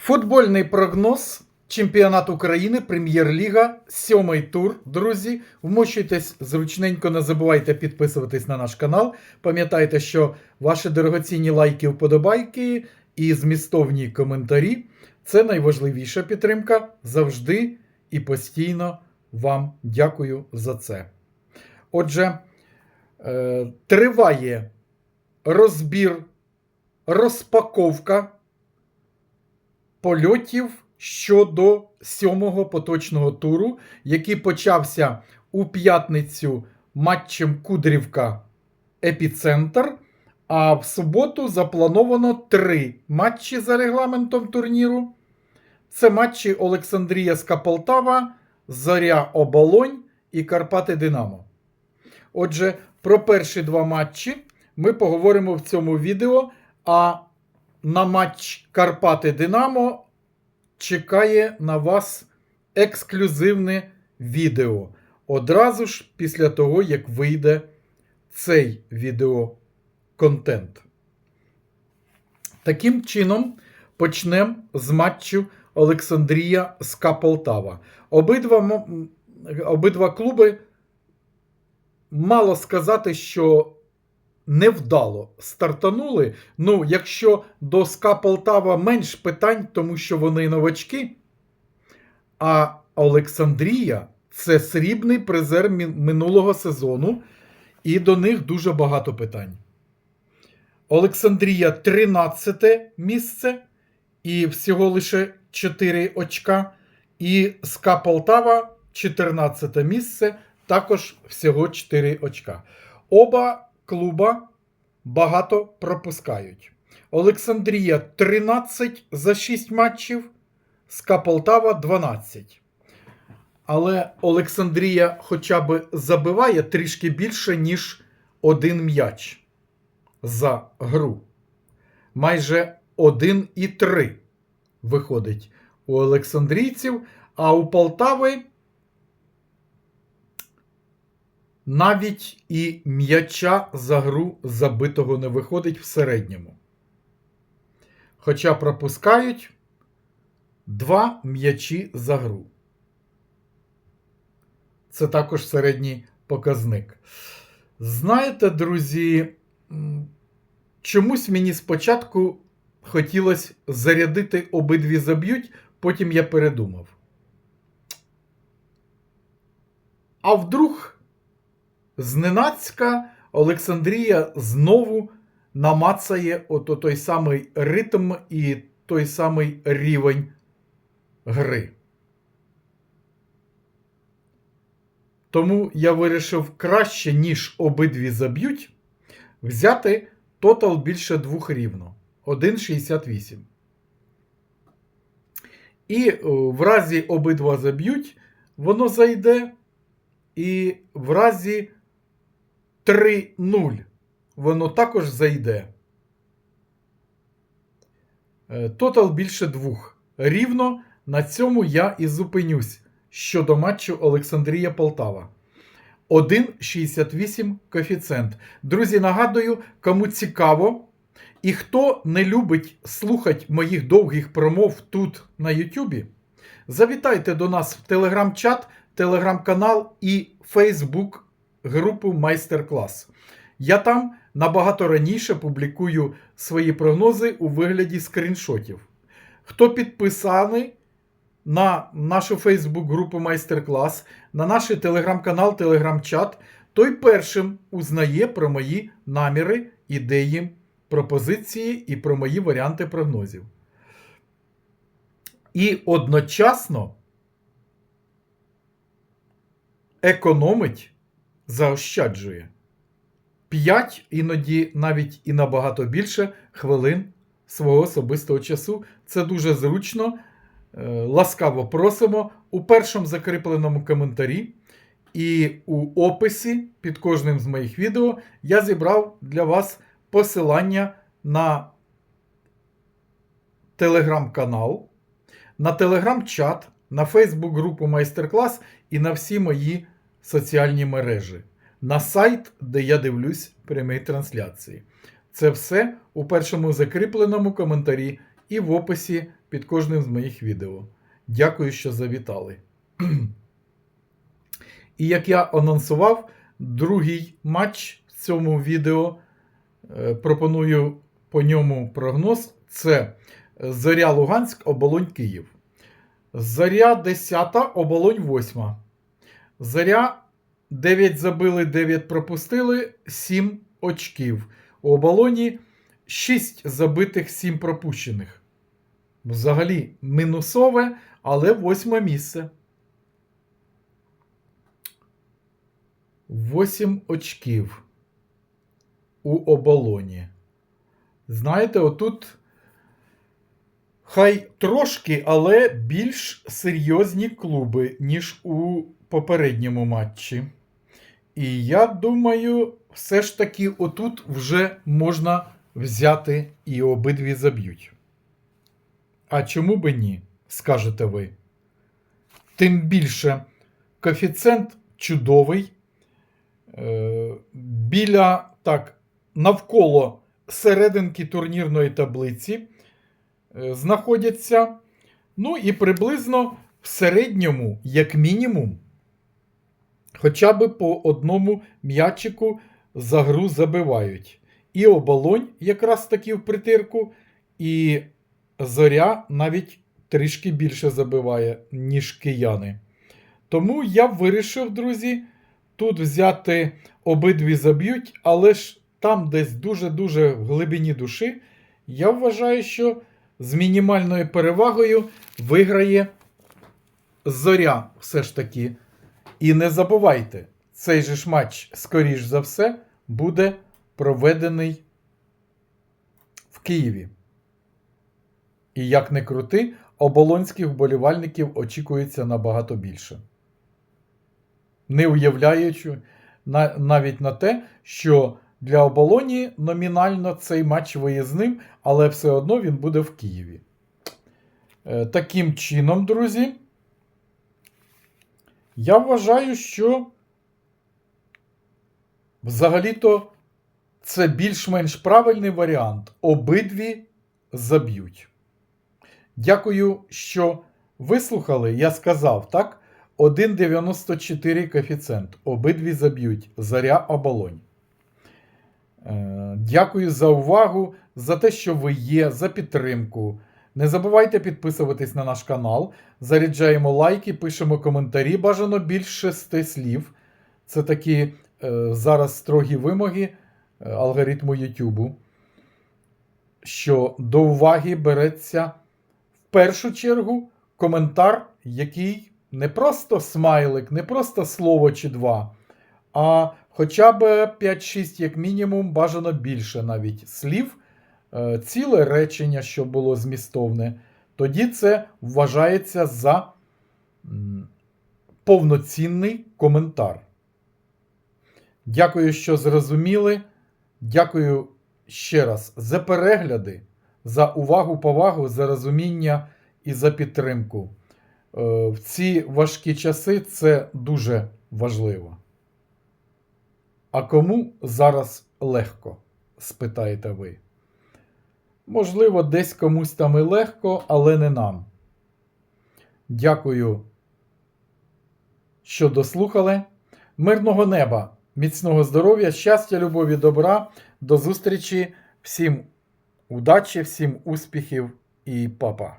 Футбольний прогноз. Чемпіонат України, Прем'єр-ліга, сьомий тур. Друзі, вмощуйтесь зручненько, не забувайте підписуватись на наш канал. Пам'ятайте, що ваші дорогоцінні лайки, вподобайки і змістовні коментарі це найважливіша підтримка. Завжди і постійно вам дякую за це. Отже, е, триває розбір, розпаковка польотів щодо сьомого поточного туру, який почався у п'ятницю матчем Кудрівка Епіцентр. А в суботу заплановано три матчі за регламентом турніру. Це матчі Олександрія Ска Полтава, Зоря Оболонь і Карпати Динамо. Отже, про перші два матчі ми поговоримо в цьому відео. А на матч Карпати Динамо чекає на вас ексклюзивне відео. Одразу ж після того, як вийде цей відеоконтент. Таким чином, почнемо з матчу Олександрія Ска Полтава. Обидва, обидва клуби мало сказати, що невдало стартанули. Ну, якщо до СКА Полтава менш питань, тому що вони новачки. А Олександрія це срібний призер минулого сезону, і до них дуже багато питань. Олександрія 13 місце і всього лише 4 очка. І СКА Полтава 14 місце, також всього 4 очка. Оба клуба багато пропускають. Олександрія 13 за 6 матчів, СКА Полтава 12. Але Олександрія хоча б забиває трішки більше, ніж один м'яч за гру. Майже 1,3 виходить у Олександрійців, а у Полтави навіть і м'яча за гру забитого не виходить в середньому. Хоча пропускають два м'ячі за гру. Це також середній показник. Знаєте, друзі, чомусь мені спочатку хотілося зарядити обидві заб'ють, потім я передумав. А вдруг зненацька Олександрія знову намацає ото той самий ритм і той самий рівень гри. Тому я вирішив краще, ніж обидві заб'ють, взяти тотал більше двох рівно 1,68. І в разі обидва заб'ють, воно зайде. І в разі 3-0 воно також зайде. Е, Тотал більше двох. Рівно на цьому я і зупинюсь щодо матчу Олександрія Полтава. 1,68 коефіцієнт. Друзі, нагадую, кому цікаво. І хто не любить слухати моїх довгих промов тут на Ютубі, завітайте до нас в телеграм-чат, телеграм-канал і Фейсбук групу Майстер-клас. Я там набагато раніше публікую свої прогнози у вигляді скріншотів. Хто підписаний на нашу Фейсбук-групу Майстер-клас, на наш телеграм-канал, телеграм-чат, той першим узнає про мої наміри, ідеї, пропозиції і про мої варіанти прогнозів. І одночасно економить, заощаджує 5, іноді навіть і набагато більше хвилин свого особистого часу. Це дуже зручно. Е, Ласкаво просимо у першому закріпленому коментарі і у описі під кожним з моїх відео я зібрав для вас посилання на телеграм-канал, на телеграм-чат, на Фейсбук-групу Майстер-клас і на всі мої соціальні мережі, на сайт, де я дивлюсь прямі трансляції. Це все у першому закріпленому коментарі і в описі під кожним з моїх відео. Дякую, що завітали. І як я анонсував, другий матч в цьому відео е, пропоную по ньому прогноз. Це Зоря Луганськ, Оболонь Київ. Заря 10, Оболонь 8. Заря 9 забили, 9 пропустили, 7 очків. У оболоні 6 забитих, 7 пропущених. Взагалі мінусове, але восьме місце. 8 очків у оболоні. Знаєте, отут хай трошки, але більш серйозні клуби, ніж у попередньому матчі. І я думаю, все ж таки отут вже можна взяти і обидві заб'ють. А чому би ні, скажете ви? Тим більше коефіцієнт чудовий. Е, біля так, навколо серединки турнірної таблиці е, знаходяться. Ну і приблизно в середньому, як мінімум, хоча б по одному м'ячику за гру забивають. І оболонь якраз таки в притирку, і зоря навіть трішки більше забиває, ніж кияни. Тому я вирішив, друзі, тут взяти обидві заб'ють, але ж там десь дуже-дуже в глибині душі, я вважаю, що з мінімальною перевагою виграє зоря все ж таки. І не забувайте, цей же ж матч, скоріш за все, буде проведений в Києві. І як не крути, оболонських вболівальників очікується набагато більше. Не уявляючи навіть на те, що для оболоні номінально цей матч виїзним, але все одно він буде в Києві. Е, таким чином, друзі, я вважаю, що взагалі-то це більш-менш правильний варіант. Обидві заб'ють. Дякую, що вислухали. Я сказав, так? 1,94 коефіцієнт. Обидві заб'ють. Заря оболонь. Е, Дякую за увагу, за те, що ви є, за підтримку. Не забувайте підписуватись на наш канал. Заряджаємо лайки, пишемо коментарі. Бажано більше шести слів. Це такі е, зараз строгі вимоги е, алгоритму YouTube. Що до уваги береться в першу чергу коментар, який не просто смайлик, не просто слово чи два, а хоча б 5-6, як мінімум, бажано більше навіть слів, ціле речення, що було змістовне. Тоді це вважається за повноцінний коментар. Дякую, що зрозуміли. Дякую ще раз за перегляди, за увагу, повагу, за розуміння і за підтримку. Е, В ці важкі часи це дуже важливо. А кому зараз легко? спитаєте ви. Можливо, десь комусь там і легко, але не нам. Дякую, що дослухали. Мирного неба, міцного здоров'я, щастя, любові, добра. До зустрічі. Всім удачі, всім успіхів і папа.